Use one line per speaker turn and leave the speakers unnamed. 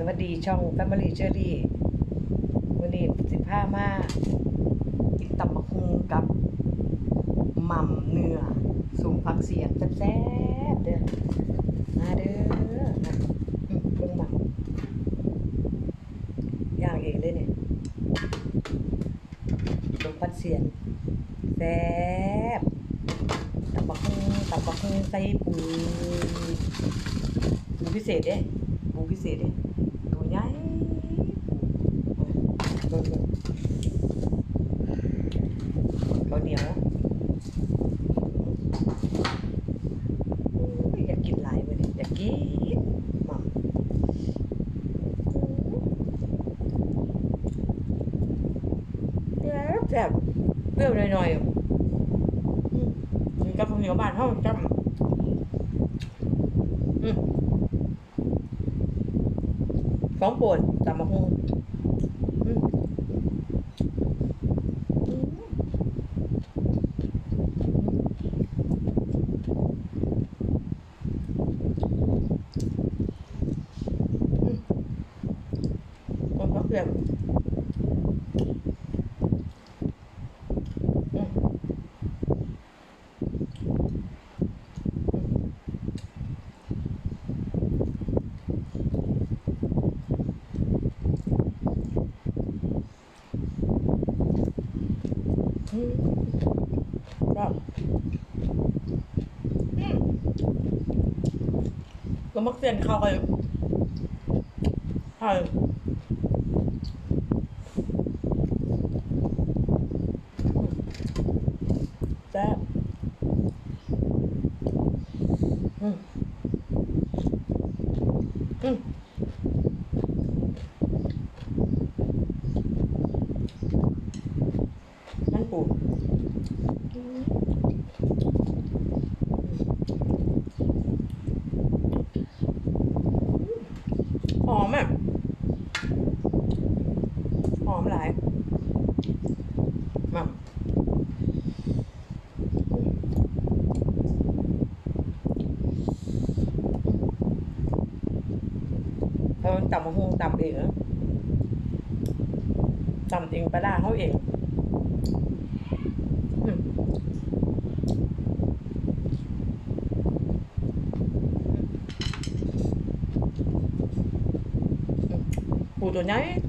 สวัสดีช่อง Family j e r r y วันนี้สิบห้ามากินตำบักฮุงกับหม่ำเนื้อสูงฟังเสียงแซ่บๆเด้อมาเด้อนะอืมปรุงหม่ำย่างเองเลยเนี่ยสูงฟังเสียงแซ่บตำบักฮุงตำบักฮุงใส่ปูปูพิเศษเด้ปูพิเศษเลยตัวใหญ่ ปูข้าวเหนียวอุ๊ยอยากกินหลายเลยอยากกินหม่ำแซ่บแซ่บเปรี้ยวหน่อยๆอืมกินกับข้าวเหนียวบ้านเท่าจ้ำอืมของโปรดตำมะฮุงอืมอืมอืมมันก็ เปรี้ยวอืมอืมครับอืมก็มักเสียนเข้ากันใช่ แซ่บอืมอืมนั่นปูอืมหอมอะ หอมหลายมา เราตำมะฮุงตำเองเหรอตำเองปลาร้าเขาเองปูตัวใหญ่